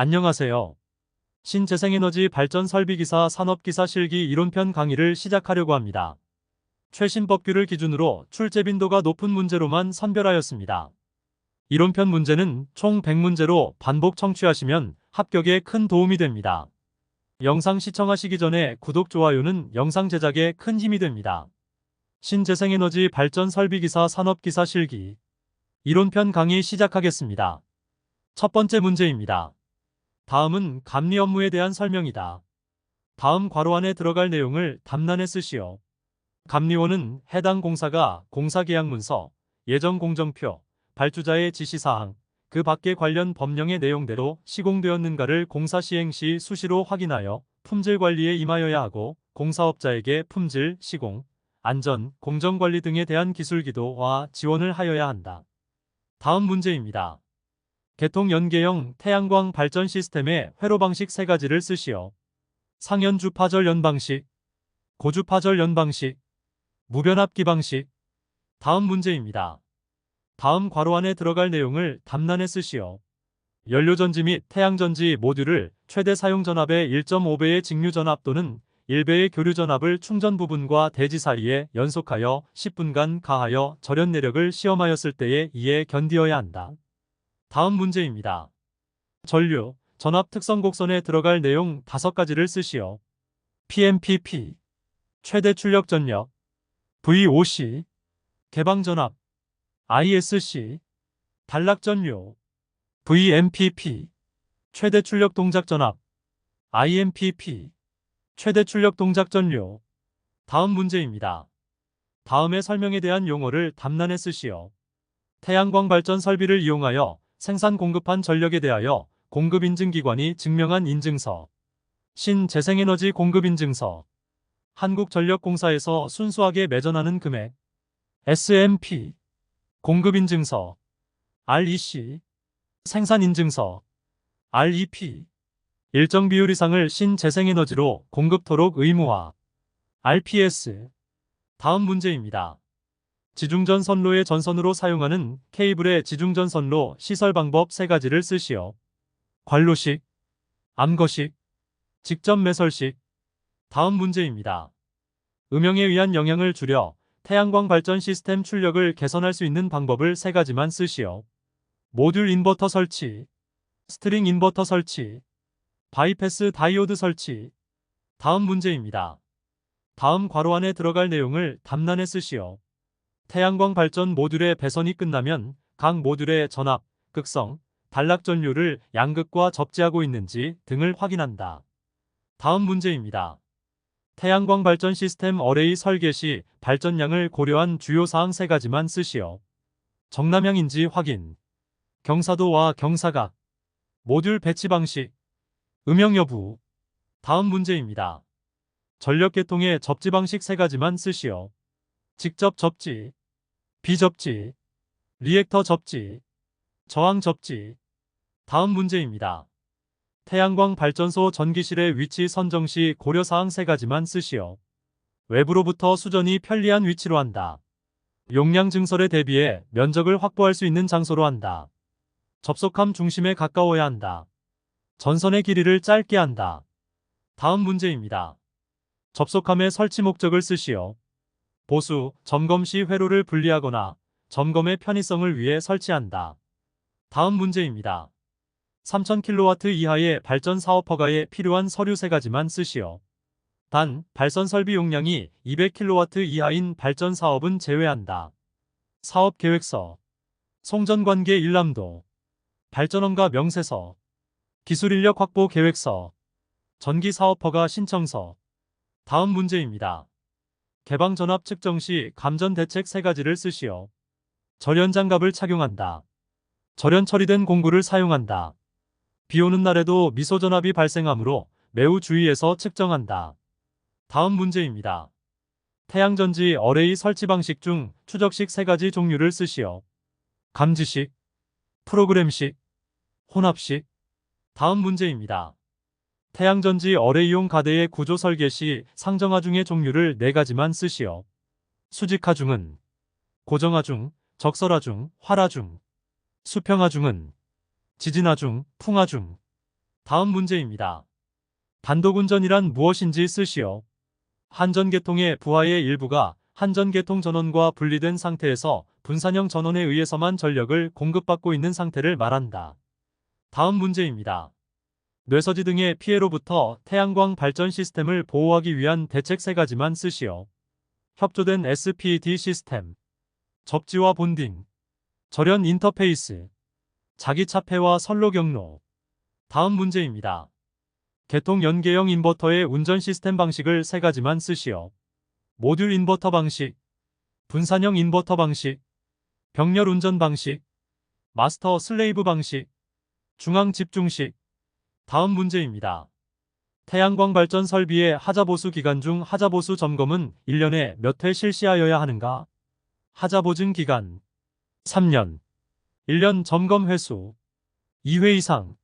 안녕하세요. 신재생에너지 발전 설비기사 산업기사 실기 이론편 강의를 시작하려고 합니다. 최신 법규를 기준으로 출제 빈도가 높은 문제로만 선별하였습니다. 이론편 문제는 총 100문제로 반복 청취하시면 합격에 큰 도움이 됩니다. 영상 시청하시기 전에 구독, 좋아요는 영상 제작에 큰 힘이 됩니다. 신재생에너지 발전 설비기사 산업기사 실기 이론편 강의 시작하겠습니다. 첫 번째 문제입니다. 다음은 감리 업무에 대한 설명이다. 다음 괄호 안에 들어갈 내용을 담란에 쓰시오. 감리원은 해당 공사가 공사계약문서, 예정공정표, 발주자의 지시사항, 그 밖의 관련 법령의 내용대로 시공되었는가를 공사 시행 시 수시로 확인하여 품질 관리에 임하여야 하고 공사업자에게 품질, 시공, 안전, 공정관리 등에 대한 기술 기도와 지원을 하여야 한다. 다음 문제입니다. 개통 연계형 태양광 발전 시스템의 회로 방식 세 가지를 쓰시오. 상연주 파절 연 방식, 고주 파절 연 방식, 무변압기 방식. 다음 문제입니다. 다음 괄호 안에 들어갈 내용을 담란에 쓰시오. 연료전지 및 태양전지 모듈을 최대 사용 전압의 1.5배의 직류 전압 또는 1배의 교류 전압을 충전 부분과 대지 사이에 연속하여 10분간 가하여 절연 내력을 시험하였을 때에 이에 견디어야 한다. 다음 문제입니다. 전류, 전압 특성 곡선에 들어갈 내용 다섯 가지를 쓰시오. PMPP, 최대 출력 전력, VOC, 개방 전압, ISC, 단락 전류, VMPP, 최대 출력 동작 전압, IMPP, 최대 출력 동작 전류. 다음 문제입니다. 다음의 설명에 대한 용어를 담란에 쓰시오. 태양광 발전 설비를 이용하여 생산 공급한 전력에 대하여 공급인증기관이 증명한 인증서, 신재생에너지 공급인증서, 한국전력공사에서 순수하게 매전하는 금액, SMP, 공급인증서, REC, 생산인증서, REP, 일정 비율 이상을 신재생에너지로 공급토록 의무화, RPS. 다음 문제입니다. 지중전 선로의 전선으로 사용하는 케이블의 지중전 선로 시설 방법 세 가지를 쓰시오. 관로식, 암거식, 직접 매설식. 다음 문제입니다. 음영에 의한 영향을 줄여 태양광 발전 시스템 출력을 개선할 수 있는 방법을 세 가지만 쓰시오. 모듈 인버터 설치, 스트링 인버터 설치, 바이패스 다이오드 설치. 다음 문제입니다. 다음 괄호 안에 들어갈 내용을 담란에 쓰시오. 태양광 발전 모듈의 배선이 끝나면 각 모듈의 전압, 극성, 단락 전류를 양극과 접지하고 있는지 등을 확인한다. 다음 문제입니다. 태양광 발전 시스템 어레이 설계 시 발전량을 고려한 주요 사항 세 가지만 쓰시오. 정남향인지 확인, 경사도와 경사각, 모듈 배치 방식, 음영 여부. 다음 문제입니다. 전력 계통의 접지 방식 세 가지만 쓰시오. 직접 접지, 비접지, 리액터 접지, 저항 접지. 다음 문제입니다. 태양광 발전소 전기실의 위치 선정 시 고려사항 세 가지만 쓰시오. 외부로부터 수전이 편리한 위치로 한다. 용량 증설에 대비해 면적을 확보할 수 있는 장소로 한다. 접속함 중심에 가까워야 한다. 전선의 길이를 짧게 한다. 다음 문제입니다. 접속함의 설치 목적을 쓰시오. 보수, 점검 시 회로를 분리하거나 점검의 편의성을 위해 설치한다. 다음 문제입니다. 3000kW 이하의 발전 사업 허가에 필요한 서류 세 가지만 쓰시오. 단, 발선 설비 용량이 200kW 이하인 발전 사업은 제외한다. 사업 계획서, 송전 관계 일람도, 발전원가 명세서, 기술 인력 확보 계획서, 전기 사업 허가 신청서. 다음 문제입니다. 개방 전압 측정 시 감전 대책 세 가지를 쓰시오. 절연 장갑을 착용한다. 절연 처리된 공구를 사용한다. 비 오는 날에도 미소 전압이 발생하므로 매우 주의해서 측정한다. 다음 문제입니다. 태양전지 어레이 설치 방식 중 추적식 세 가지 종류를 쓰시오. 감지식, 프로그램식, 혼합식. 다음 문제입니다. 태양전지 어레이용 가대의 구조 설계 시 상정하중의 종류를 네 가지만 쓰시오. 수직하중은 고정하중, 적설하중, 활하중. 수평하중은 지진하중, 풍하중. 다음 문제입니다. 단독운전이란 무엇인지 쓰시오. 한전계통의 부하의 일부가 한전계통 전원과 분리된 상태에서 분산형 전원에 의해서만 전력을 공급받고 있는 상태를 말한다. 다음 문제입니다. 뇌서지 등의 피해로부터 태양광 발전 시스템을 보호하기 위한 대책 세 가지만 쓰시오. 협조된 SPD 시스템, 접지와 본딩, 절연 인터페이스, 자기 차폐와 선로 경로. 다음 문제입니다. 개통 연계형 인버터의 운전 시스템 방식을 세 가지만 쓰시오. 모듈 인버터 방식, 분산형 인버터 방식, 병렬 운전 방식, 마스터 슬레이브 방식, 중앙 집중식. 다음 문제입니다. 태양광 발전 설비의 하자보수 기간 중 하자보수 점검은 1년에 몇 회 실시하여야 하는가? 하자보증 기간 3년 1년 점검 횟수 2회 이상